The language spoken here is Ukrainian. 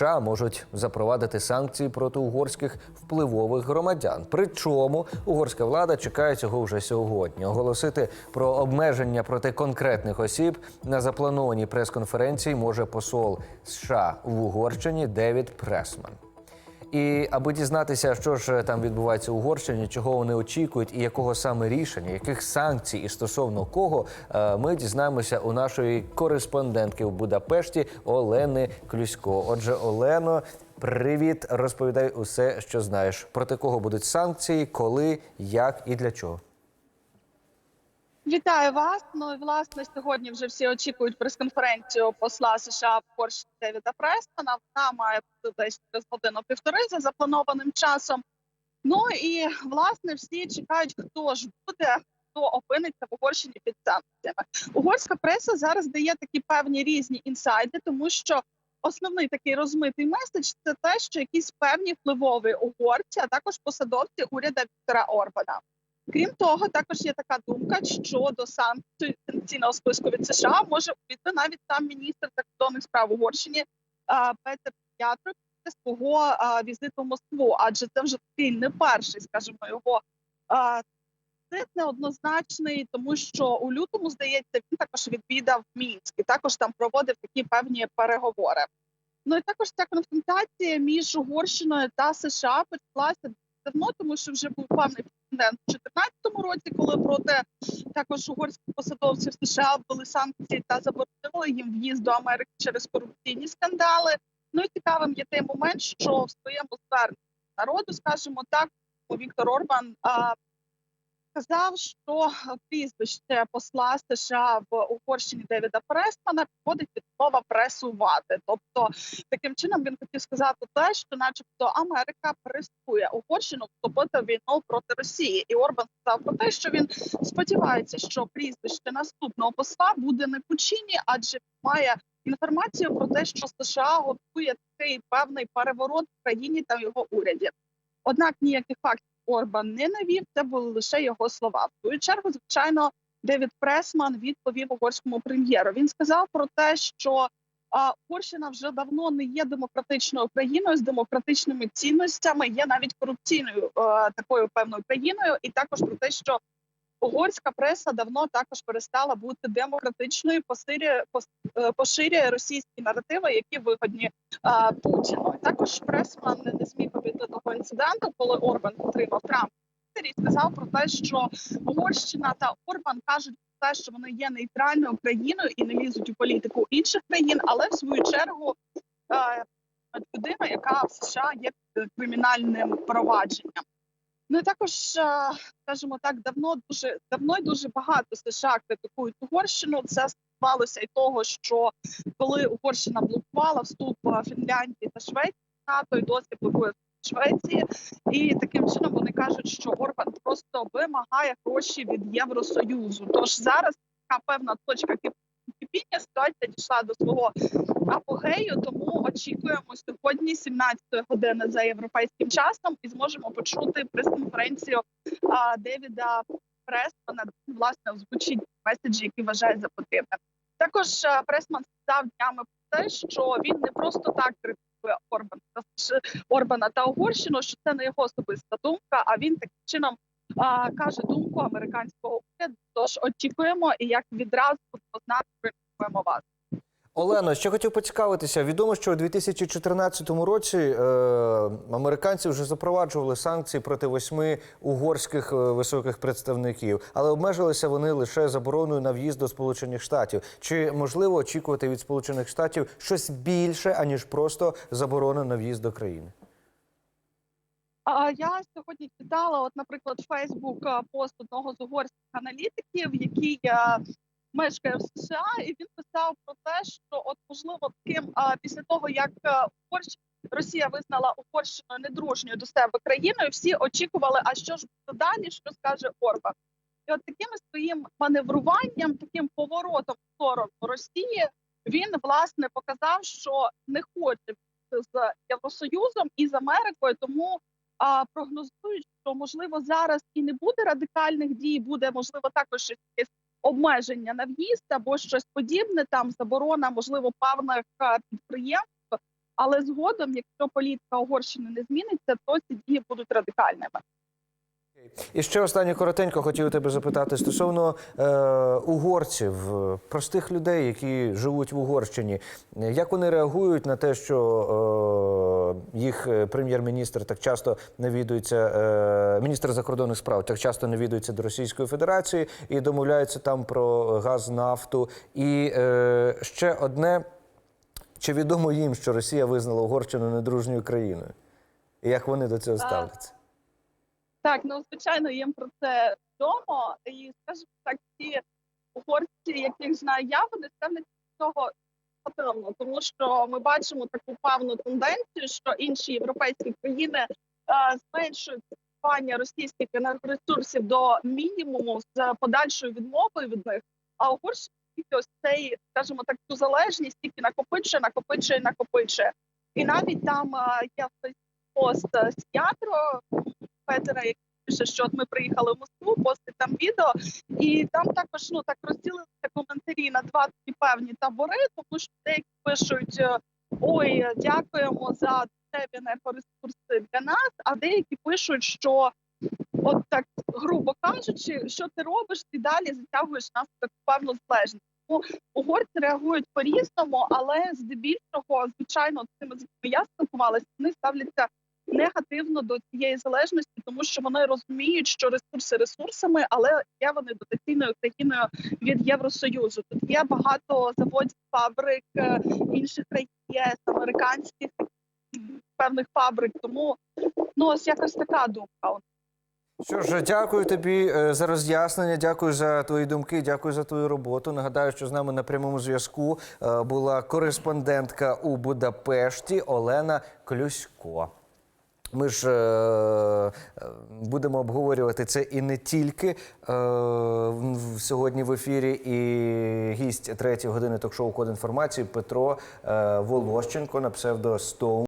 США можуть запровадити санкції проти угорських впливових громадян. Причому угорська влада чекає цього вже сьогодні. Оголосити про обмеження проти конкретних осіб на запланованій прес-конференції може посол США в Угорщині Девід Пресман. І аби дізнатися, що ж там відбувається в Угорщині, чого вони очікують, і якого саме рішення, яких санкцій і стосовно кого, е, ми дізнаємося у нашої кореспондентки в Будапешті Олени Клюсько. Отже, Олено, привіт, розповідай усе, що знаєш. Проти кого будуть санкції, коли, як і для чого. Вітаю вас. Ну і власне сьогодні вже всі очікують прес-конференцію посла США в Польщі Девіда Престона. Вона має бути десь через годину півтори за запланованим часом. Ну і власне всі чекають, хто ж буде, хто опиниться в Угорщині під санкціями. Угорська преса зараз дає такі певні різні інсайди, тому що основний такий розмитий меседж це те, що якісь певні впливові угорці, а також посадовці уряду Віктора Орбана. Крім того, також є така думка, що до санкцій санкційного списку від США може увійти навіть сам міністр закордонних справ Угорщини Петер Ятро після свого візиту в Москву, адже це вже такий не перший, скажімо, його візит неоднозначний, тому що у лютому здається він також відвідав Мінськ і також там проводив такі певні переговори. Ну і також ця конфронтація між Угорщиною та США почалася давно, тому що вже був певний прецедент у 2014 році, коли проти також угорських посадовців США ввели санкції та заборонили їм в'їзд до Америки через корупційні скандали. Ну і цікавим є той момент, що в своєму зверненні народу, скажімо так, Віктор Орбан а, сказав, що прізвище посла США в Угорщині Девіда Пресмана підходить від слова пресувати. Тобто таким чином він хотів сказати те, що, начебто, Америка пресує Угорщину вступити в війну проти Росії, і Орбан сказав про те, що він сподівається, що прізвище наступного посла буде не Пучині, адже має інформацію про те, що США готує такий певний переворот в країні та його уряді. Однак ніяких фактів Орбан не навів, це були лише його слова. В свою чергу, звичайно, Девід Пресман відповів угорському прем'єру. Він сказав про те, що Угорщина вже давно не є демократичною країною з демократичними цінностями, є навіть корупційною е, такою певною країною, і також про те, що угорська преса давно також перестала бути демократичною, поширює, е, поширює російські наративи, які вигодні а, Путіну. Також пресман не зміг обійти того інциденту, коли Орбан підтримав Трамп і сказав про те, що Угорщина та Орбан кажуть про те, що вони є нейтральною країною і не лізуть у політику інших країн, але в свою чергу е, людина, яка в США є кримінальним провадженням. Ну і також, е, скажімо так, давно дуже давно і дуже багато США критикують Угорщину. Це стосувалося і того, що коли Угорщина блокувала вступ е, Фінляндії та Швеції НАТО, і досі блокує Швеції, і таким чином вони кажуть, що Орбан просто вимагає гроші від Євросоюзу. Тож зараз така певна точка кип- кипіння ситуація дійшла до свого апогею. Тому очікуємо сьогодні, 17 години за європейським часом, і зможемо почути прес-конференцію Девіда Пресмана, власне озвучить меседжі, які вважає за потрібне. Також Пресман сказав днями про те, що він не просто так критикує Орбана Орбана та Угорщину, що це не його особиста думка. А він таким чином а, каже думку американського уряду. Тож очікуємо, і як відразу будемо знати, проінформуємо вас. Олено, ще хотів поцікавитися. Відомо, що у 2014 році е, американці вже запроваджували санкції проти восьми угорських е, високих представників, але обмежилися вони лише забороною на в'їзд до Сполучених Штатів. Чи можливо очікувати від Сполучених Штатів щось більше аніж просто заборона на в'їзд до країни? Я сьогодні читала, от, наприклад, Фейсбук пост одного з угорських аналітиків, який мешкає в США, і він писав про те, що от можливо таким після того, як е, Угорщ... Росія визнала Угорщину недружньою до себе країною, всі очікували, а що ж буде далі, що скаже Орбан. І от таким своїм маневруванням, таким поворотом в сторону Росії, він власне показав, що не хоче з Євросоюзом і з Америкою, тому прогнозують, що можливо зараз і не буде радикальних дій, буде можливо також якесь обмеження на в'їзд або щось подібне, там заборона, можливо, певних е, підприємств. Але згодом, якщо політика Угорщини не зміниться, то ці дії будуть радикальними. І ще останнє коротенько хотів тебе запитати стосовно е, угорців, е, простих людей, які живуть в Угорщині. Як вони реагують на те, що е, їх е, прем'єр-міністр так часто навідується, е, міністр закордонних справ так часто навідується до Російської Федерації і домовляються там про газ, нафту. І е, ще одне: чи відомо їм, що Росія визнала Угорщину недружньою країною? І як вони до цього ставляться? Так, ну звичайно, їм про це відомо, і скажімо так, ті угорці, яких знаю я, вони ставляться до цього патронно, тому що ми бачимо таку певну тенденцію, що інші європейські країни е, зменшують споживання російських енергоресурсів до мінімуму з подальшою відмовою від них. А Угорщина ось цей, скажімо так, цю залежність тільки накопичує, накопичує, накопичує. І навіть там е, є пост з Петера, який пише, що от ми приїхали в Москву, постить там відео, і там також ну так розділилися коментарі на два такі певні табори, тому що деякі пишуть е, ой, дякуємо за дешеві енергоресурси для нас, а деякі пишуть, що от так грубо кажучи, що ти робиш, ти далі затягуєш нас таку певну залежність. Тому угорці реагують по-різному, але здебільшого, звичайно, з тими, з якими я спілкувалася, вони ставляться негативно до цієї залежності, тому що вони розуміють, що ресурси ресурсами, але є вони дотаційною країною від Євросоюзу. Тут є багато заводів, фабрик е, інших країн, ЄС, американських певних фабрик. Тому ну ось якось така думка. Що ж, дякую тобі е, за роз'яснення. Дякую за твої думки. Дякую за твою роботу. Нагадаю, що з нами на прямому зв'язку е, була кореспондентка у Будапешті Олена Клюсько. Ми ж е, е, будемо обговорювати це і не тільки е, сьогодні в ефірі. І гість третьої години ток-шоу Код інформації Петро е, Волощенко на псевдо Стоун.